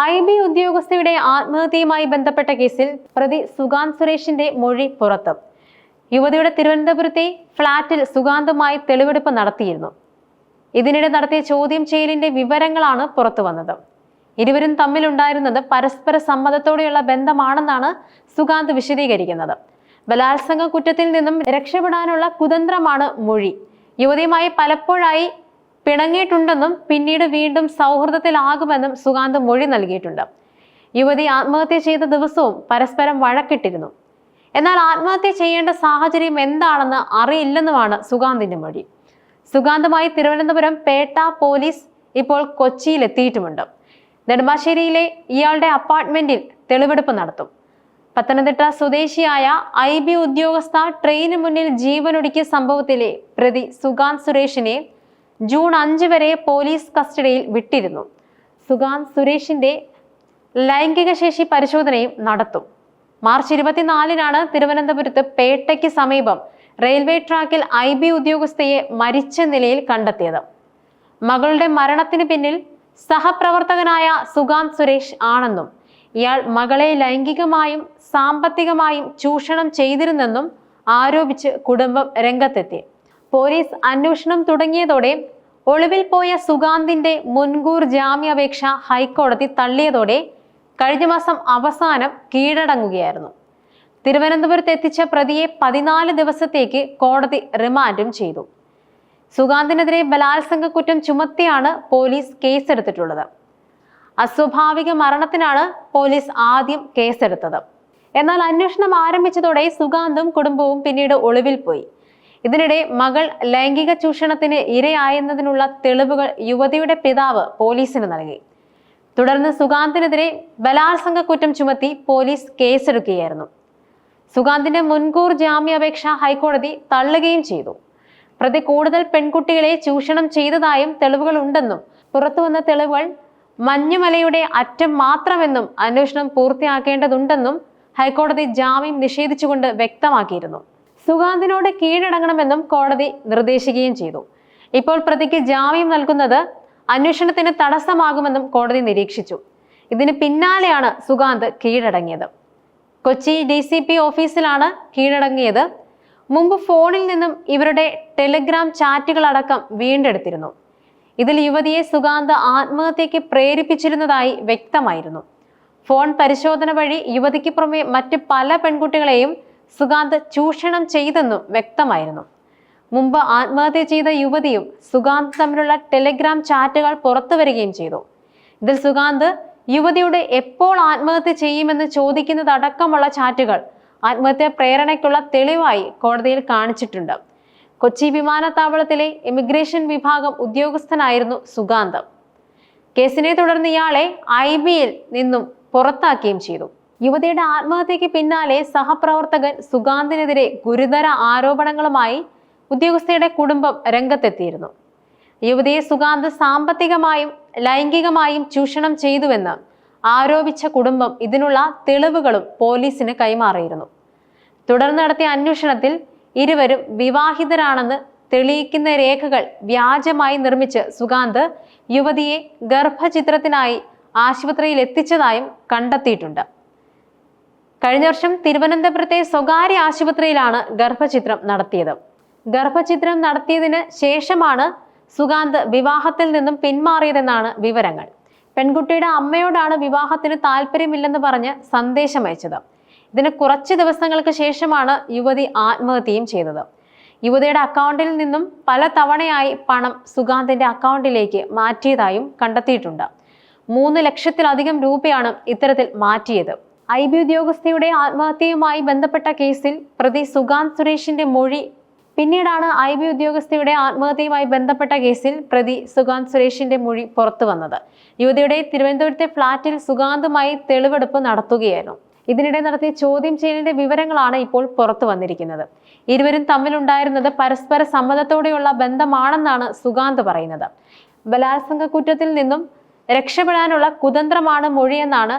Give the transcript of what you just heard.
I B ഉദ്യോഗസ്ഥയുടെ ആത്മഹത്യയുമായി ബന്ധപ്പെട്ട കേസിൽ പ്രതി സുഗാന്ത് സുരേഷിന്റെ മൊഴി പുറത്ത്. യുവതിയുടെ തിരുവനന്തപുരത്തെ ഫ്ളാറ്റിൽ സുഗാന്തുമായി തെളിവെടുപ്പ് നടത്തിയിരുന്നു. ഇതിനിടെ നടത്തിയ ചോദ്യം ചെയ്യലിന്റെ വിവരങ്ങളാണ് പുറത്തു വന്നത്. ഇരുവരും തമ്മിലുണ്ടായിരുന്നത് പരസ്പര സമ്മതത്തോടെയുള്ള ബന്ധമാണെന്നാണ് സുഗാന്ത് വിശദീകരിക്കുന്നത്. ബലാത്സംഗ കുറ്റത്തിൽ നിന്നും രക്ഷപ്പെടാനുള്ള കുതന്ത്രമാണ് മൊഴി. യുവതിയുമായി പലപ്പോഴായി പിണങ്ങിയിട്ടുണ്ടെന്നും പിന്നീട് വീണ്ടും സൗഹൃദത്തിലാകുമെന്നും സുഗാന്ത് മൊഴി നൽകിയിട്ടുണ്ട്. യുവതി ആത്മഹത്യ ചെയ്ത ദിവസവും പരസ്പരം വഴക്കിട്ടിരുന്നു. എന്നാൽ ആത്മഹത്യ ചെയ്യേണ്ട സാഹചര്യം എന്താണെന്ന് അറിയില്ലെന്നുമാണ് സുഗാന്തിന്റെ മൊഴി. സുഗാന്തമായി തിരുവനന്തപുരം പേട്ട പോലീസ് ഇപ്പോൾ കൊച്ചിയിൽ എത്തിയിട്ടുമുണ്ട് നെടുമ്പാശ്ശേരിയിലെ ഇയാളുടെ അപ്പാർട്ട്മെന്റിൽ തെളിവെടുപ്പ് നടത്തും. പത്തനംതിട്ട സ്വദേശിയായ ഐ ബി ഉദ്യോഗസ്ഥ ട്രെയിന് മുന്നിൽ ജീവനൊടുക്കിയ സംഭവത്തിലെ പ്രതി സുഗാന്ത് സുരേഷിനെ ജൂൺ അഞ്ച് വരെ പോലീസ് കസ്റ്റഡിയിൽ വിട്ടിരുന്നു. സുഗാന്ത് സുരേഷിന്റെ ലൈംഗിക ശേഷി പരിശോധനയും നടത്തും. മാർച്ച് ഇരുപത്തിനാലിനാണ് തിരുവനന്തപുരത്ത് പേട്ടയ്ക്ക് സമീപം റെയിൽവേ ട്രാക്കിൽ ഐ ബി ഉദ്യോഗസ്ഥയെ മരിച്ച നിലയിൽ കണ്ടെത്തിയത്. മകളുടെ മരണത്തിന് പിന്നിൽ സഹപ്രവർത്തകനായ സുഗാന്ത് സുരേഷ് ആണെന്നും ഇയാൾ മകളെ ലൈംഗികമായും സാമ്പത്തികമായും ചൂഷണം ചെയ്തിരുന്നെന്നും ആരോപിച്ച് കുടുംബം രംഗത്തെത്തി. പോലീസ് അന്വേഷണം തുടങ്ങിയതോടെ ഒളിവിൽ പോയ സുഗാന്തിന്റെ മുൻകൂർ ജാമ്യാപേക്ഷ ഹൈക്കോടതി തള്ളിയതോടെ കഴിഞ്ഞ മാസം അവസാനം കീഴടങ്ങുകയായിരുന്നു. തിരുവനന്തപുരത്ത് എത്തിച്ച പ്രതിയെ പതിനാല് ദിവസത്തേക്ക് കോടതി റിമാൻഡും ചെയ്തു. സുഗാന്തിനെതിരെ ബലാത്സംഗ കുറ്റം ചുമത്തിയാണ് പോലീസ് കേസെടുത്തിട്ടുള്ളത്. അസ്വാഭാവിക മരണത്തിനാണ് പോലീസ് ആദ്യം കേസെടുത്തത്. എന്നാൽ അന്വേഷണം ആരംഭിച്ചതോടെ സുഗാന്തും കുടുംബവും പിന്നീട് ഒളിവിൽ പോയി. ഇതിനിടെ മകൾ ലൈംഗിക ചൂഷണത്തിന് ഇരയായെന്നതിനുള്ള തെളിവുകൾ യുവതിയുടെ പിതാവ് പോലീസിന് നൽകി. തുടർന്ന് സുഗാന്തിനെതിരെ ബലാത്സംഗ കുറ്റം ചുമത്തി പോലീസ് കേസെടുക്കുകയായിരുന്നു. സുഗാന്തിന്റെ മുൻകൂർ ജാമ്യാപേക്ഷ ഹൈക്കോടതി തള്ളുകയും ചെയ്തു. പ്രതി കൂടുതൽ പെൺകുട്ടികളെ ചൂഷണം ചെയ്തതായും തെളിവുകൾ ഉണ്ടെന്നും പുറത്തുവന്ന തെളിവുകൾ മഞ്ഞുമലയുടെ അറ്റം മാത്രമെന്നും അന്വേഷണം പൂർത്തിയാക്കേണ്ടതുണ്ടെന്നും ഹൈക്കോടതി ജാമ്യം നിഷേധിച്ചുകൊണ്ട് വ്യക്തമാക്കിയിരുന്നു. സുഗാന്തിനോട് കീഴടങ്ങണമെന്നും കോടതി നിർദ്ദേശിക്കുകയും ചെയ്തു. ഇപ്പോൾ പ്രതിക്ക് ജാമ്യം നൽകുന്നത് അന്വേഷണത്തിന് തടസ്സമാകുമെന്നും കോടതി നിരീക്ഷിച്ചു. ഇതിന് പിന്നാലെയാണ് സുഗാന്ത് കീഴടങ്ങിയത്. കൊച്ചി ഡി സി പി ഓഫീസിലാണ് കീഴടങ്ങിയത്. മുമ്പ് ഫോണിൽ നിന്നും ഇവരുടെ ടെലിഗ്രാം ചാറ്റുകളടക്കം വീണ്ടെടുത്തിരുന്നു. ഇതിൽ യുവതിയെ സുഗാന്ത് ആത്മഹത്യയ്ക്ക് പ്രേരിപ്പിച്ചിരുന്നതായി വ്യക്തമായിരുന്നു. ഫോൺ പരിശോധന വഴി യുവതിക്ക് പുറമെ മറ്റ് പല പെൺകുട്ടികളെയും സുഗാന്ത് ചൂഷണം ചെയ്തെന്നും വ്യക്തമായിരുന്നു. മുമ്പ് ആത്മഹത്യ ചെയ്ത യുവതിയും സുഗാന്ത് തമ്മിലുള്ള ടെലിഗ്രാം ചാറ്റുകൾ പുറത്തു വരികയും ചെയ്തു. ഇതിൽ സുഗാന്ത് യുവതിയുടെ എപ്പോൾ ആത്മഹത്യ ചെയ്യുമെന്ന് ചോദിക്കുന്നതടക്കമുള്ള ചാറ്റുകൾ ആത്മഹത്യ പ്രേരണയ്ക്കുള്ള തെളിവായി കോടതിയിൽ കാണിച്ചിട്ടുണ്ട്. കൊച്ചി വിമാനത്താവളത്തിലെ ഇമിഗ്രേഷൻ വിഭാഗം ഉദ്യോഗസ്ഥനായിരുന്നു സുഗാന്ത്. കേസിനെ തുടർന്ന് ഇയാളെ ഐ ബിയിൽ നിന്നും പുറത്താക്കുകയും ചെയ്തു. യുവതിയുടെ ആത്മഹത്യയ്ക്ക് പിന്നാലെ സഹപ്രവർത്തകൻ സുഗാന്തിനെതിരെ ഗുരുതര ആരോപണങ്ങളുമായി ഉദ്യോഗസ്ഥയുടെ കുടുംബം രംഗത്തെത്തിയിരുന്നു. യുവതിയെ സുഗാന്ത് സാമ്പത്തികമായും ലൈംഗികമായും ചൂഷണം ചെയ്തുവെന്ന് ആരോപിച്ച കുടുംബം ഇതിനുള്ള തെളിവുകളും പോലീസിന് കൈമാറിയിരുന്നു. തുടർന്ന് നടത്തിയ അന്വേഷണത്തിൽ ഇരുവരും വിവാഹിതരാണെന്ന് തെളിയിക്കുന്ന രേഖകൾ വ്യാജമായി നിർമ്മിച്ച് സുഗാന്ത് യുവതിയെ ഗർഭചിത്രത്തിനായി ആശുപത്രിയിൽ എത്തിച്ചതായും കണ്ടെത്തിയിട്ടുണ്ട്. കഴിഞ്ഞ വർഷം തിരുവനന്തപുരത്തെ സ്വകാര്യ ആശുപത്രിയിലാണ് ഗർഭചിത്രം നടത്തിയത്. ഗർഭചിത്രം നടത്തിയതിന് ശേഷമാണ് സുഗാന്ത് വിവാഹത്തിൽ നിന്നും പിന്മാറിയതെന്നാണ് വിവരങ്ങൾ. പെൺകുട്ടിയുടെ അമ്മയോടാണ് വിവാഹത്തിന് താല്പര്യമില്ലെന്ന് പറഞ്ഞ് സന്ദേശം അയച്ചത്. ഇതിന് കുറച്ച് ദിവസങ്ങൾക്ക് ശേഷമാണ് യുവതി ആത്മഹത്യയും ചെയ്തത്. യുവതിയുടെ അക്കൗണ്ടിൽ നിന്നും പല തവണയായി പണം സുഗാന്തിന്റെ അക്കൗണ്ടിലേക്ക് മാറ്റിയതായും കണ്ടെത്തിയിട്ടുണ്ട്. മൂന്ന് ലക്ഷത്തിലധികം രൂപയാണ് ഇത്തരത്തിൽ മാറ്റിയത്. ഐ ബി ഉദ്യോഗസ്ഥയുടെ ആത്മഹത്യയുമായി ബന്ധപ്പെട്ട കേസിൽ പ്രതി സുഗാന്ത് സുരേഷിന്റെ മൊഴി. പിന്നീടാണ് ഐ ബി ഉദ്യോഗസ്ഥയുടെ ആത്മഹത്യയുമായി ബന്ധപ്പെട്ട കേസിൽ പ്രതി സുഗാന്ത് സുരേഷിന്റെ മൊഴി പുറത്തു വന്നത്. യുവതിയുടെ തിരുവനന്തപുരത്തെ ഫ്ളാറ്റിൽ സുഗാന്തുമായി തെളിവെടുപ്പ് നടത്തുകയായിരുന്നു. ഇതിനിടെ നടത്തിയ ചോദ്യം ചെയ്യലിന്റെ വിവരങ്ങളാണ് ഇപ്പോൾ പുറത്തു വന്നിരിക്കുന്നത്. ഇരുവരും തമ്മിലുണ്ടായിരുന്നത് പരസ്പര സമ്മതത്തോടെയുള്ള ബന്ധമാണെന്നാണ് സുഗാന്ത് പറയുന്നത്. ബലാത്സംഗ കുറ്റത്തിൽ നിന്നും രക്ഷപ്പെടാനുള്ള കുതന്ത്രമാണ് മൊഴിയെന്നാണ്